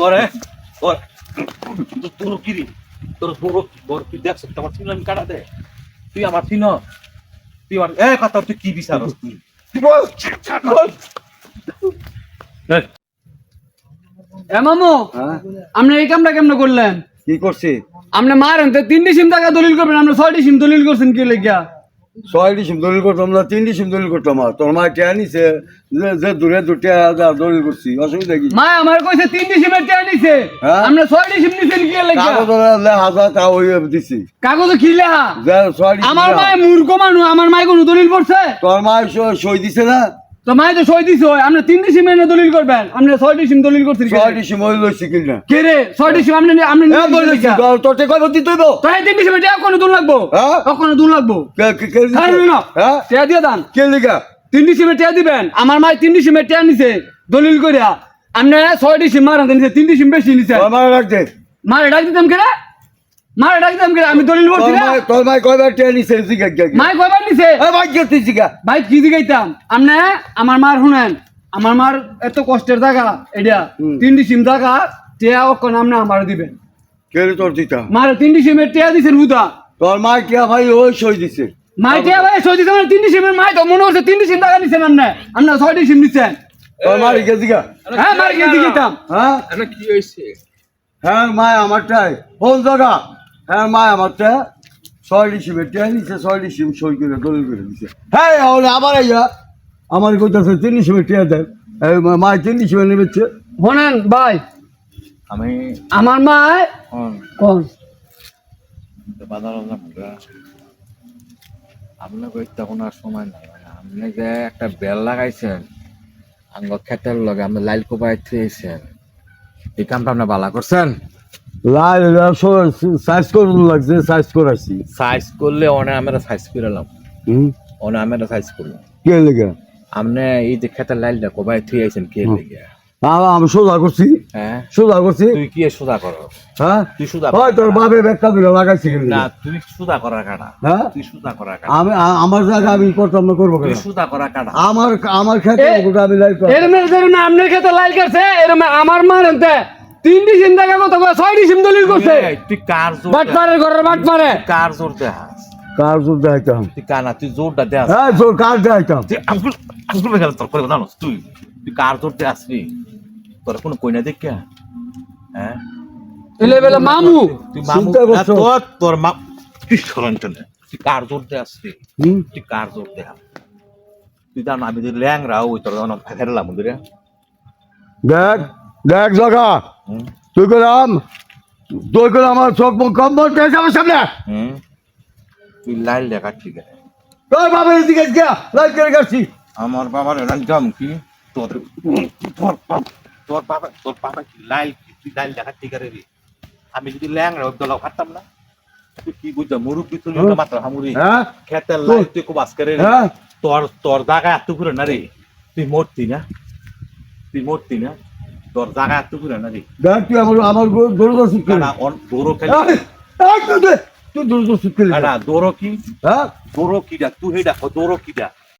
তোরে তোর তোর কি তোর বড় বড় তুই দেখছ তোমার দে। তুই আমার তুই আমার এ কথা তুই কি বিচারস তুই তুই বল। বল। এ মামু হ্যাঁ? আপনি এই কামটা কেমনে করলেন? কি করছি আপনি মারেন তো তিনটি সিম টাকা দলিল করবেন আপনি ছয়টি সিম দলিল করছেন কি লেগিয়া? ছয়টি সিম দলিল করতাম না তিন সিম দলিল করতাম আর। তোর মা টিয়া নিছে যে দূরে দূরে দুটিয়া দলিল করছি অসুবিধা কি? মা আমার কইছে তিন সিমের টিয়া নিছে। আমরা ছয় ছয়টি সিম নিছেন কি লেখা কাগজ হাজার তা ওই দিছি। কাগজ কি লেখা? যে ছয়টি আমার মা মূর্খ মানুষ আমার মা কোনো দলিল করছে তোর মা সই দিছে না? তো তো এনে দলিল করবেন। দলিল কে রে? হ্যাঁ তোর তে কয় দিতে হইব? কোনো লাগবো। হ্যাঁ? লাগবো। কে কে কে হ্যাঁ না হ্যাঁ? টাকা দিয়ে দান। কে লিগা দিবেন। আমার মায়ে তিনটি সিমের টাকা নিছে দলিল করিয়া আপনি ছয়টি সিম মারান নিছে তিনটি সিম বেশি নিছে। রাখতে মারে ডাক দিতাম কে রে? মারে ডাক দিতাম কে আমি দলিল বলছি না। তোর মা কয়বার টিয়া নিছে জিগা মাই কয়বার নিছে? এ ভাই কে তুই জিগা? ভাই কি দিগাইতাম আমনে আমার মার শুনেন আমার মার এত কষ্টের জায়গা এটা হুম। তিনটি সিম জায়গা টিয়া অক্ষণ আমনে আমার দিবেন। কে রে তোর দিতা? মারে তিনটি সিমের টিয়া দিছেন বুদা তোর মা টিয়া ভাই ওই সই দিছে। মাই টিয়া ভাই সই দিছেন মানে তিনটি সিমের মাই তো মনে হচ্ছে তিনটি সিম টাকা নিছেন আমনে আমনে ছয়টি সিম নিছেন। তোর মা রিকে জিগা? হ্যাঁ মার কি দিগাইতাম হ্যাঁ? এটা কি হইছে? হ্যাঁ মা আমারটাই। ফোন জায়গা হ্যাঁ মা আমারটা ছয়টি সিমের টিয়া নিছে ছয়টি সিম সই করে দলিল করে দিছে। হ্যাঁ আবার আইয়া আমার কইতাছে তিন সিমের টিয়া দেন। এই মা- তিন সিমের নেবেছে শোনেন ভাই। আমি আমার মায়? কোন? আমরা আপনার কোনো আর সময় নাই মানে আপনি যে একটা বেল লাগাইছেন আঙ্গ ক্ষেতের লগে আপনি লাইল কোপাই থুয়েছেন এই কামটা আপনি বালা করছেন? সাইজ করুন লাগছে সাইজ করাইছি সাইজ করলে অনে আমরা সাইজ করলাম অনে আমরা সাইজ করলাম। কে লেগে? আপনি এই যে লাইলটা কোপাই থুয়েছেন কে লেগে? আমি সোজা করছি। হ্যাঁ? সোজা করছি। তুই কি সোজা করো? হ্যাঁ? তুই সোজা হয় তোর বাবে ব্যাখ্যা করে লাগাইছি না তুই সোজা করা কাটা। হ্যাঁ? তুই সোজা করা কাটা। আমি আমার জায়গা আমি করতাম না করব তুই সোজা করা কাটা। আমার আমার ক্ষেত্রে আমি এরম আপনার ক্ষেত্রে লাইল করছে এরম আমার মার এনতে তিনটি সিম টাকা কত করে? ছয়টি সিম দলিল করছে। তুই কার জোর বাট মারে ঘরের বাট মারে কার জোর দেহাস কার জোর দেখাইতাম? তুই কানা তুই জোরটা দেহাস হ্যাঁ জোর কার দেখাইতাম? তুই আঙ্গুল আঙ্গুল মেঘাল তোর করে জানোস তুই? তুই কার জোর দেহাস রে তোর কোনো কইনা দেখ কে হ্যাঁ এলে বেলে মামু। তুই মামু তোর তোর মা তুই সরন চলে তুই কার জোর রে হুম? তুই কার জোর দেহাস তুই জানো আমি যদি ল্যাংরা ওই তোর ফেরলাম দেখ দেখ জায়গা তুই করলাম তুই করে আমার চোখ মুখ কম বল পেয়ে যাবে সামনে। তুই দেখা ঠিক আছে। তোর বাবা এদিকে গিয়া লাইক করে গেছি আমার বাবার রান্তাম কি? তোর তোর তোর বাবা তোর বাবা কি লাইল তুই লাইল দেখা ঠিক আছে রে? আমি যদি ল্যাংরা ওই দলা খাতাম না তুই কি বুঝা মুরুব্বি তুই। মাত্র হামুরি। হ্যাঁ? খেতের লাইল তুই খুব আজকে রে। হ্যাঁ? তোর তোর জায়গা এত করে না রে। তুই মরতি না। তুই মরতি না। তোর জায়গা এত করে না রে দেখ তুই আমার আমার গরু গরু শিখ করে অন দৌড়ো খেলি? তুই দে, তুই দূর দূর করে না দৌড়ো কি? হ্যাঁ? দৌড়ো তুই হেডা দৌড়ো